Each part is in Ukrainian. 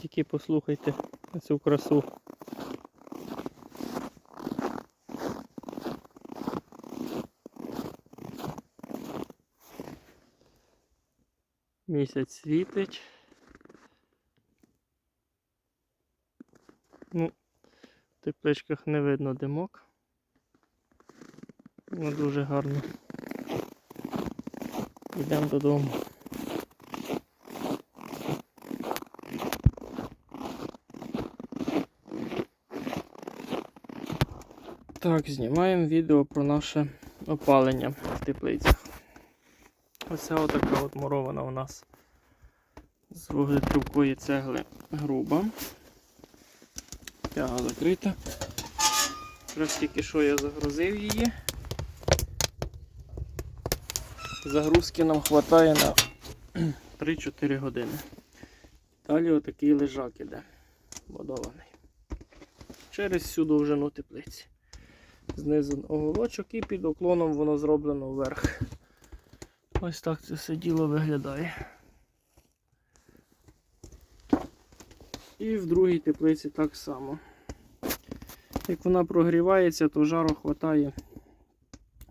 Тільки послухайте цю красу. Місяць світить. Ну, в тепличках не видно димок. Ну, дуже гарно. Йдемо додому. Так, знімаємо відео про наше опалення в теплицях. Оце отака от мурована у нас з вуглетрубкої цегли груба. Тяга закрита. Якраз тільки що я загрузив її. Загрузки нам вистачає на 3-4 години. Далі отакий лежак іде, водований. Через всю довжину теплиці. Знизу оголочок і під уклоном воно зроблено вверх. Ось так це все діло виглядає. І в другій теплиці так само. Як вона прогрівається, то жару вистачає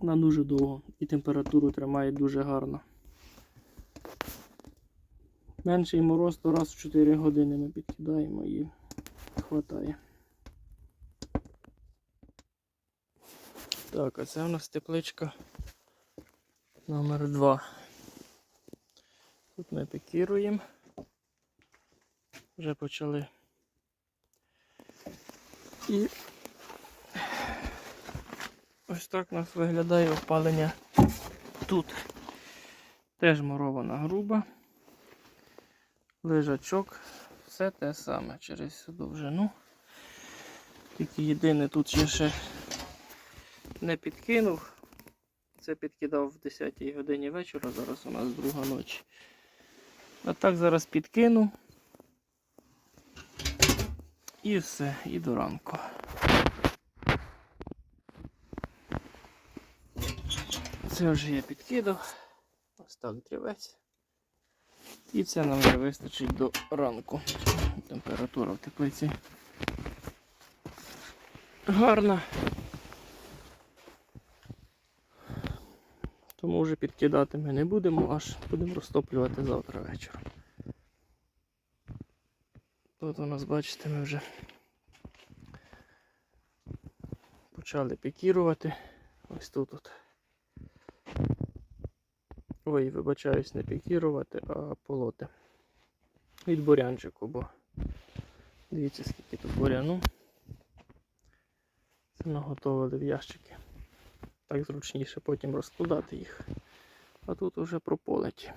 на дуже довго і температуру тримає дуже гарно. Менший мороз, то раз в 4 години ми підкидаємо і вистачає. Так, а це у нас тепличка номер 2. Тут ми пікіруємо. Вже почали. І ось так у нас виглядає опалення тут. Теж мурована груба. Лежачок. Все те саме через всю довжину. Тільки єдине тут ще не підкинув. Це підкидав в 10 годині вечора, зараз у нас друга ночі. А так зараз підкину. І все, і до ранку. Це вже я підкидав. Ось так дрівець. І це нам вже вистачить до ранку. Температура в теплиці гарна. Тому вже підкидати ми не будемо, аж будемо розтоплювати завтра вечором. Тут у нас, бачите, ми вже почали пікірувати. Ось тут. от. Ой, вибачаюсь, не пікірувати, а полоти. Від бурянчику, бо дивіться, скільки тут буряну. Це наготовили в ящики. Так зручніше потім розкладати їх. А тут уже прополеті.